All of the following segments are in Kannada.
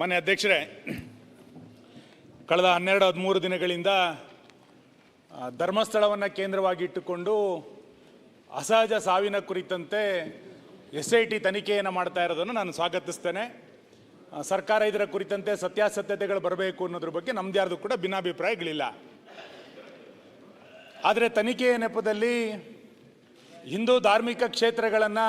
ಮಾನ್ಯ ಅಧ್ಯಕ್ಷರೇ, ಕಳೆದ ಹನ್ನೆರಡು ಹದಿಮೂರು ದಿನಗಳಿಂದ ಧರ್ಮಸ್ಥಳವನ್ನು ಕೇಂದ್ರವಾಗಿಟ್ಟುಕೊಂಡು ಅಸಹಜ ಸಾವಿನ ಕುರಿತಂತೆ ಎಸ್ ಐ ಟಿ ತನಿಖೆಯನ್ನು ಮಾಡ್ತಾ ಇರೋದನ್ನು ನಾನು ಸ್ವಾಗತಿಸ್ತೇನೆ. ಸರ್ಕಾರ ಇದರ ಕುರಿತಂತೆ ಸತ್ಯಾಸತ್ಯತೆಗಳು ಬರಬೇಕು ಅನ್ನೋದ್ರ ಬಗ್ಗೆ ನಮ್ದು ಯಾರ್ದು ಕೂಡ ಭಿನ್ನಾಭಿಪ್ರಾಯಗಳಿಲ್ಲ. ಆದರೆ ತನಿಖೆಯ ನೆಪದಲ್ಲಿ ಹಿಂದೂ ಧಾರ್ಮಿಕ ಕ್ಷೇತ್ರಗಳನ್ನು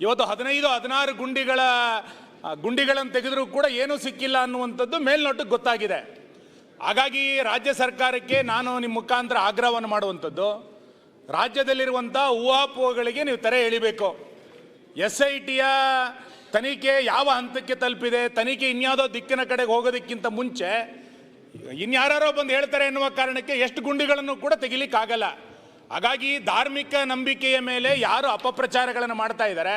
ಇವತ್ತು ಹದಿನೈದು, ಹದಿನಾರು ಗುಂಡಿಗಳ ಗುಂಡಿಗಳನ್ನು ತೆಗೆದರೂ ಕೂಡ ಏನೂ ಸಿಕ್ಕಿಲ್ಲ ಅನ್ನುವಂಥದ್ದು ಮೇಲ್ನೋಟಕ್ಕೆ ಗೊತ್ತಾಗಿದೆ. ಹಾಗಾಗಿ ರಾಜ್ಯ ಸರ್ಕಾರಕ್ಕೆ ನಾನು ನಿಮ್ಮ ಮುಖಾಂತರ ಆಗ್ರಹವನ್ನು ಮಾಡುವಂಥದ್ದು. ರಾಜ್ಯದಲ್ಲಿರುವಂಥ ಊಹಾಪೋಹಗಳಿಗೆ ನೀವು ತೆರೆ ಎಳಿಬೇಕು. ಎಸ್ ಐ ಟಿಯ ತನಿಖೆ ಯಾವ ಹಂತಕ್ಕೆ ತಲುಪಿದೆ, ತನಿಖೆ ಇನ್ಯಾವುದೋ ದಿಕ್ಕಿನ ಕಡೆಗೆ ಹೋಗೋದಕ್ಕಿಂತ ಮುಂಚೆ ಇನ್ಯಾರೋ ಬಂದು ಹೇಳ್ತಾರೆ ಎನ್ನುವ ಕಾರಣಕ್ಕೆ ಎಷ್ಟು ಗುಂಡಿಗಳನ್ನು ಕೂಡ ತೆಗಿಲಿಕ್ಕಾಗಲ್ಲ. ಹಾಗಾಗಿ ಧಾರ್ಮಿಕ ನಂಬಿಕೆಯ ಮೇಲೆ ಯಾರು ಅಪಪ್ರಚಾರಗಳನ್ನು ಮಾಡ್ತಾ ಇದ್ದಾರೆ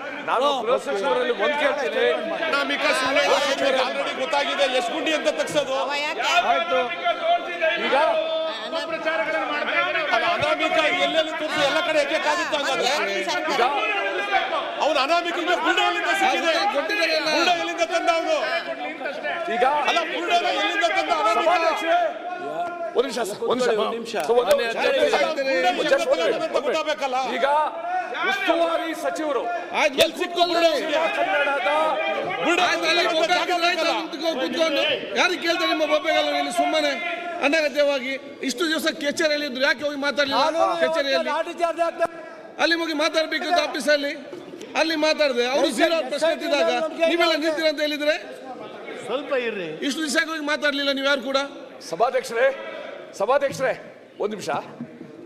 ಆಯ್ತು ನಾನು ಗೃಹ ಒಂದು ಕೇಳ್ತೀನಿ. ಆಲ್ರೆಡಿ ಗೊತ್ತಾಗಿದೆ. ಎಷ್ಟು ಗುಂಡಿ ಅಂತ ತಗ್ಸೋದು. ಈಗ? ಅಲ್ಲ, ಅನಾಮಿಕ ಎಲ್ಲೆಲ್ಲಿ ತೋರಿಸಿ ಎಲ್ಲ ಕಡೆ ಎಕ್ಕಾಗಿತ್ತು ಹಂಗಾದ್ರೆ ಈಗ? ಅವನು ಅನಾಮಿಕ ಎಲ್ಲಿಂದ ಸಿಕ್ಕಿದೆ. ಎಲ್ಲಿಂದ ತಂದ ಅವನು ಈಗ? ಅಲ್ಲ ಗುಂಡೆ ಎಲ್ಲಿಂದ ತಂದ ಅನಾಮಿಕ? ಒಂದು ಒಂದ್ ನಿಮಿಷ ಒಂದು ನಿಮಿಷ ಈಗ? ಉಸ್ತುವಾರಿ ಸಚಿವರು ಯಾರಿಗೆ ಕೇಳ್ತಾರೆ ನಿಮ್ಮ ಬೊಬ್ಬೆಗಳು ಇಲ್ಲಿ ಸುಮ್ಮನೆ ಅನಗತ್ಯವಾಗಿ? ಇಷ್ಟು ದಿವಸ ಕಚೇರಿಯಲ್ಲಿ ಇದ್ರು ಯಾಕೆ ಹೋಗಿ ಮಾತಾಡಲಿಲ್ಲ? ಕಚೇರಿಯಲ್ಲಿ. ಅಲ್ಲಿ ಹೋಗಿ ಮಾತಾಡ್ಬೇಕಿತ್ತು ಆಫೀಸಲ್ಲಿ? ಅಲ್ಲಿ ಮಾತಾಡಿದೆ. ಅವರು ಜೀರೋ ಪ್ರಶ್ನೆ ಎತ್ತಿದಾಗ ನೀವೆಲ್ಲ ನಿಂತಿರ ಅಂತ ಹೇಳಿದ್ರೆ? ಸ್ವಲ್ಪ ಇರ್ರಿ. ಇಷ್ಟು ದಿವಸ ಹೋಗಿ ಮಾತಾಡಲಿಲ್ಲ ನೀವು ಯಾರು ಕೂಡ? ಸಭಾಧ್ಯಕ್ಷರೇ ಸಭಾಧ್ಯಕ್ಷರೇ ಒಂದು ನಿಮಿಷ.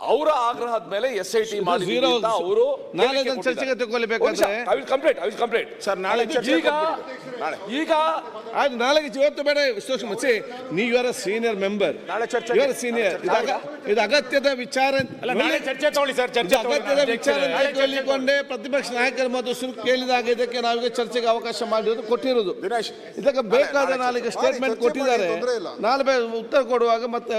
ಅವರ ಆಗ್ರಹದ ಮೇಲೆ ಎಸ್ ಐ ಟಿ ಅವರು ನಾಳೆ ಚರ್ಚೆಗೆ ತಗೊಳ್ಬೇಕಾದ್ರೆ- I will complete I will complete sir ನಾಳೆ ಚರ್ಚೆ ಈಗ ಈಗ ನಾಳೆಗೆ ಇವತ್ತು ಬೇಡ ವಿಶ್ಲೇಷ ಮಚ್ಚಿ ನೀವು ಆರ್ ಸೀನಿಯರ್ ಮೆಂಬರ್ ನಾಳೆ ಚರ್ಚೆ ಆರ್ ಸೀನಿಯರ್ ಇದು ಅಗತ್ಯದ ವಿಚಾರ ಅಲ್ಲ ನಾಳೆ ಚರ್ಚೆ ತಗೊಳ್ಳಿ ಸರ್ ಚರ್ಚೆ ಅಗತ್ಯದ ವಿಚಾರ ಕೇಳಿಕೊಂಡೆ. ಪ್ರತಿಪಕ್ಷ ನಾಯಕರ ಮತ್ತು ಸುರು ಕೇಳಿದಾಗ ಇದಕ್ಕೆ ನಾವೀಗ ಚರ್ಚೆಗೆ ಅವಕಾಶ ಮಾಡಿರೋದು ಕೊಟ್ಟಿರೋದು. ದಿನೇಶ್, ಇದಕ್ಕೆ ಬೇಕಾದ ನಾಳೆಗೆ ಸ್ಟೇಟ್ಮೆಂಟ್ ಕೊಟ್ಟಿದ್ದಾರೆ. ನಾಳೆ ಉತ್ತರ ಕೊಡುವಾಗ ಮತ್ತೆ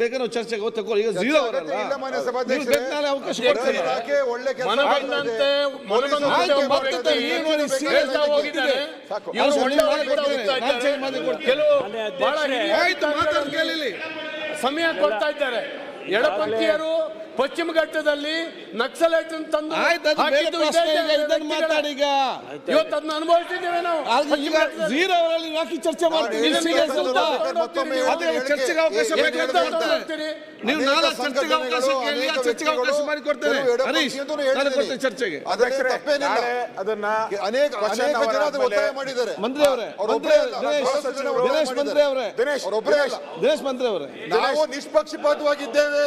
ಬೇಕಾದ್ರೆ ಚರ್ಚೆಗೆ ತಗೊಳ್ಳಿ. ಈಗ ಜೀರೋ ಅವರಲ್ಲ. ಮಾನ್ಯ ಸಭಾಧ್ಯಕ್ಷರೇ. ಅವಕಾಶ ಇಲಾಖೆ ಒಳ್ಳೆ ಕೆಲಸ ಮನಬಂದಂತೆ ಮನಬಂದಂತೆ ಆಯ್ತು, ಒಬ್ಬ ಮತ್ತೆ ವ್ಯಕ್ತಿ ಈ ನೋಡಿ ಹೇಳ್ತಾ ಹೋಗಿದ್ದಾರೆ ಸಾಕು. ಇವ್ರು ಒಳ್ಳೆ ನೀವು ಒಳ್ಳೆ ಕೊಡ್ತಾರೆ, ಹೋಗ್ತಾ ನಾನು ಇದ್ದಾರೆ. ಕೊಡ್ತೀನಿ. ಕೆಲವು ಬಹಳ ಅಧ್ಯಕ್ಷರೇ. ಹಿರಿಯ ಆಯ್ತು ಮಾತಾಡಿ ಕೇಳಿಲಿ ಸಮಯ ಕೊಡ್ತಾ ಇದ್ದಾರೆ ಎಡಪಂಥೀಯರು ಪಶ್ಚಿಮ ಘಟ್ಟದಲ್ಲಿ ನಕ್ಸಲೈಟ್ ತಂದು ಇವತ್ತು ಅದನ್ನ ಅನುಭವಿಸಿದ್ದೇವೆ ನಾವು. ಝೀರೋ ಅವರಲ್ಲಿ ಯಾಕೆ ಚರ್ಚೆ ಮಾಡ್ತೀವಿ. ಚರ್ಚೆಗೆ ಅವಕಾಶ ನೀವು ನಾಳೆ ಚರ್ಚೆಗೆ ಅವಕಾಶ ಕೇಳಿ ಆ ಚರ್ಚೆಗೆ ಅವಕಾಶ ಮಾಡಿ ಕೊಡ್ತೇನೆ ಹರೀಶ್ ನಾನು ಕೊಡ್ತೇನೆ ಚರ್ಚೆಗೆ. ಅದನ್ನ ಅನೇಕ ಅನೇಕ ಜನ ಒತ್ತಾಯ ಮಾಡಿದ್ದಾರೆ. ಮಂತ್ರಿ ಅವರೇ ಒಬ್ಬರೇ ದಿನೇಶ್ ಮಂತ್ರಿ. ಅವರೇ. ದಿನೇಶ್ ದಿನೇಶ್ ಮಂತ್ರಿ ಅವರೇ. ನಾವು ನಿಷ್ಪಕ್ಷಪಾತವಾಗಿದ್ದೇವೆ.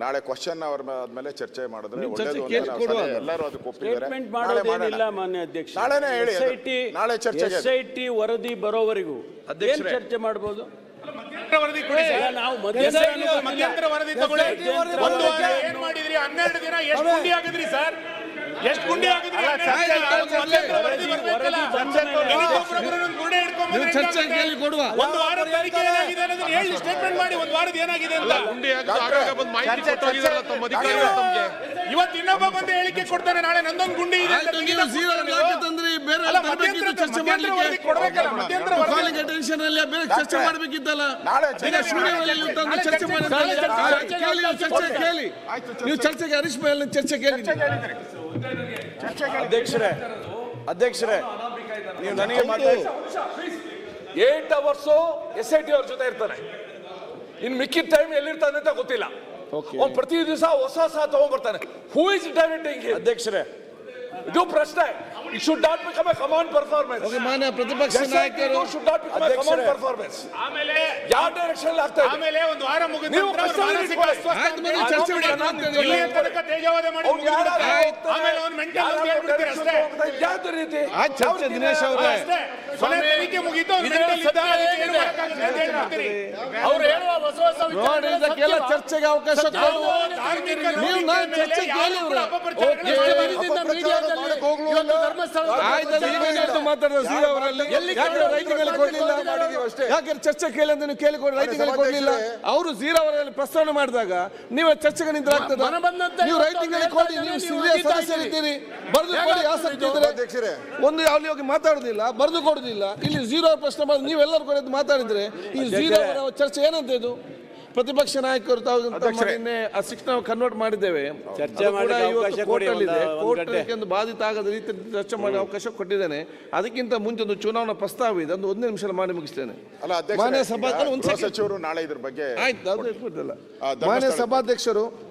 ನಾಳೆ ಕ್ವಶನ್ ಅವ್ರ ಆದ್ಮೇಲೆ ಚರ್ಚೆ ಮಾಡಿದ್ರೆ ಒಳ್ಳೇದು ಚರ್ಚೆ ಅಂತ ಕೇಳಿ ನಾವು ಸಲಹೆ- ಎಲ್ಲರೂ ಅದಕ್ಕೆ ಒಪ್ಪಿದ್ದಾರೆ ಸ್ಟೇಟ್ಮೆಂಟ್ ನಾಳೆ ಮಾಡೋದೇನಿಲ್ಲ ಮಾಡೋಣ. ಮಾನ್ಯ ಅಧ್ಯಕ್ಷ ನಾಳೆನೇ ಹೇಳಿ ಅದು. ಎಸ್ ಐ ಟಿ ನಾಳೆ ಚರ್ಚೆಗೆ ವರದಿ ಬರೋವರೆಗೂ. ಏನ್ ಚರ್ಚೆ ಮಾಡಬಹುದು ಮಧ್ಯಂತರ ವರದಿ ಕೊಡಿ ಸರ್. ನಾವು ಮಧ್ಯಂತರ ವರದಿ ತಗೊಳ್ಳಿ. ಒಂದು ವಾರ ಏನ್ ಮಾಡಿದ್ರಿ? ಹನ್ನೆರಡು ದಿನ ಎಷ್ಟು ಗುಂಡಿ ಆಗಿದ್ರಿ ಸರ್? ಎಷ್ಟು ಗುಂಡಿ ಚರ್ಚೆ ಹೆಂಗಾಗುತ್ತೆ? ಕೇಳಿ ಕೊಡುವ. ಒಂದು ವಾರದ ತನಿಖೆ ಏನಾಗಿದೆ ಅನ್ನೋದನ್ನ ಹೇಳಿ ಸ್ಟೇಟ್ಮೆಂಟ್ ಮಾಡಿ ಒಂದು ವಾರದ ಏನಾಗಿದೆ ಅಂತ. ಇವತ್ತು ಇನ್ನೊಬ್ಬ ಬಂದು ಹೇಳಿಕೆ ಕೊಡ್ತಾನೆ ನಾಳೆ ನಂದೊಂದು ಗುಂಡಿ ಇದೆ ಅಂತ ನೀವು ಝೀರೋ ಯಾಕೆ ತಂದ್ರಿ ಬೇರೆ ತರಬೇಕಿತ್ತು ಚರ್ಚೆ ಮಾಡ್ಲಿಕ್ಕೆ. ವರದಿ ಕೊಡ್ಬೇಕಲ್ಲ, ಮಧ್ಯಂತರ ವರದಿ. ಕಾಲಿಂಗ್ ಅಟೆನ್ಷನ್ ಅಲ್ಲಿ ಬೇರೆ ಚರ್ಚೆ ಮಾಡಬೇಕಿದ್ದಲ್ಲ ನಾಳೆ ಈಗ ಸ್ಟುಡಿಯೋದಲ್ಲಿ ತಂದು ಚರ್ಚೆ ಚರ್ಚೆ ಮಾಡಿ ಚರ್ಚೆ ಕೇಳಿ ನೀವು ಚರ್ಚೆ ಕೇಳಿ. ನೀವು ಚರ್ಚೆಗೆ ಹರೀಶ್ ಮೇಲೆ ಚರ್ಚೆ ಕೇಳಿ ಅಧ್ಯಕ್ಷರೇ ಅಧ್ಯಕ್ಷರೇ ನೀವು ನನಗೆ ಮಾತಾಡಿ eight hours S I T ಅವ್ರ ಜೊತೆ ಇರ್ತಾನೆ. ಇನ್ ಮಿಕ್ಕಿದ ಟೈಮ್ ಎಲ್ಲಿರ್ತಾನೆ ಅಂತ ಗೊತ್ತಿಲ್ಲ. ಅವ್ನು ಪ್ರತಿ ದಿವಸ ಹೊಸ ಹೊಸ ತಗೊಂಡ್ಬರ್ತಾನೆ. ಹೂ ಇಸ್ ಡೈರೆಕ್ಟಿಂಗ್ ಅಧ್ಯಕ್ಷರೇ. ಇದು ಪ್ರಶ್ನೆ. Should not become a command performance okay ಮಾನ್ಯ ಪ್ರತಿಪಕ್ಷ ನಾಯಕರು should not become a command performance ಆಮೇಲೆ ಯಾವ ಡೈರೆಕ್ಷನ್ ಆಗ್ತಾ ಇದೆ ಆಮೇಲೆ ಒಂದು ವಾರ ಮುಗಿದ ನಂತರ ಮಾನಸಿಕ ಅಸ್ವಸ್ಥತೆ ಚರ್ಚೆ. ಇಲ್ಲಿಯ ತನಕ ತೇಜವಾದ ಮಾಡಿ? ಆಮೇಲೆ ಅವನು ಮೆಂಟಲ್ ಅಂತ ಹೇಳ್ಬಿಡ್ತೀರಿ ಅಷ್ಟೇ. ಯಾವ ಯಾವ್ದು ರೀತಿ? ಆ ಚರ್ಚೆ ದಿನೇಶ್ ಅವರೇ. ಅಷ್ಟೇ. ಕೊನೆ ತನಿಖೆ ಮುಗಿತು ಅವನು ಮೆಂಟಲ್ ಇದ್ದ, ಅದಕ್ಕೆ ಏನು? ಮಾಡೋಕ್ಕಾಗುತ್ತೆ ಅಂತ ಹೇಳ್ಬಿಡ್ತೀರಿ. ಅವ್ರು ಹೇಳುವ ಹೊಸ ಹೊಸ ವಿಚಾರಗಳು ಇದಕ್ಕೆಲ್ಲ ಚರ್ಚೆಗೆ ಅವಕಾಶ ಕೊಡುವ ಧಾರ್ಮಿಕ ನೀವು ನಾನು ಚರ್ಚೆ. ಇದರಿಂದ ಮೀಡಿಯಾದಲ್ಲಿ ಯಾಕೆ ಕೇಳೋದು? ರೈತರಿಗೆ ಕೊಡ್ಲಿಲ್ಲ ಮಾಡಿದೀವಿ ಅಷ್ಟೇ. ಯಾಕೆ ಚರ್ಚೆ ಕೇಳಿ ಅಂತ ನೀವು ಕೇಳಿಕೊಡಿ ರೈತರಿಗೆ ಕೊಡ್ಲಿಲ್ಲ. ಅವರು ಜೀರೋ ಅವರಲ್ಲಿ ಪ್ರಸ್ತಾವನೆ ಮಾಡಿದಾಗ ನೀವು ಚರ್ಚೆಗೆ ನಿಂತರಾಗ್ತದ ಮನ ನೀವು ಹೇಳ್ತಾ ಕೊಡಿ ನೀವು ಸದಸ್ಯರಿದ್ದೀರಿ ಬರೆದು ಕೊಡಿ ಆಸಕ್ತಿ ಇದ್ರೆ ಅಧ್ಯಕ್ಷರೇ ಒಂದು ಅಲ್ಲಿ ಹೋಗಿ ಮಾತಾಡುದಿಲ್ಲ ಬರೆದು ಕೊಡುದಿಲ್ಲ. ಇಲ್ಲಿ ಜೀರೋ ಪ್ರಶ್ನೆ ಮಾಡಿ ನೀವೆಲ್ಲರೂ ಕೂಡ ಮಾತಾಡಿದ್ರೆ ಈ ಜೀರೋ ಅವರ ಚರ್ಚೆ ಏನಂತ ಇದು? ಪ್ರತಿಪಕ್ಷ ನಾಯಕರು ತಾವು ನಿನ್ನೆ ಆ ಶಿಕ್ಷಣ ಕನ್ವರ್ಟ್ ಮಾಡಿದ್ದೇವೆ. ಚರ್ಚೆ ಅದು ಕೂಡ ಮಾಡಲಿಕ್ಕೆ ಇವತ್ತು ಅವಕಾಶ ಕೋರ್ಟ್ ಕೊಡಿ ಅಲ್ಲಿ ಇದೆ. ಒಂದು- ಒಂದು ಕೋರ್ಟ್ ಗಂಟೆ. ಅದಕ್ಕೆ ಬಾಧಿತ ಆಗದ ರೀತಿ ಚರ್ಚೆ ಮಾಡಿ ಅವಕಾಶ ಕೊಟ್ಟಿದ್ದೇನೆ. ಅದಕ್ಕಿಂತ ಮುಂಚೆ ಒಂದು ಚುನಾವಣಾ ಪ್ರಸ್ತಾವ ಇದೆ. ಒಂದು ಒಂದೇ ನಿಮಿಷ ಮಾಡಿ ಮುಗಿಸ್ತೇನೆ. ಅಲ್ಲ ಮಾನ್ಯ ಅಧ್ಯಕ್ಷ ಸಭಾಧ್ಯಕ್ಷರು ಒಂದು ಗೃಹ ಸೆಕೆಂಡ್ ಸಚಿವರು ನಾಳೆ ಇದ್ರ ಬಗ್ಗೆ ಆಯ್ತು ಅದು ಇಟ್ಬಿಟ್ಟಲ್ಲ ಆ, ಧರ್ಮಸ್ಥಳ- ಮಾನ್ಯ ಸಭಾಧ್ಯಕ್ಷರು.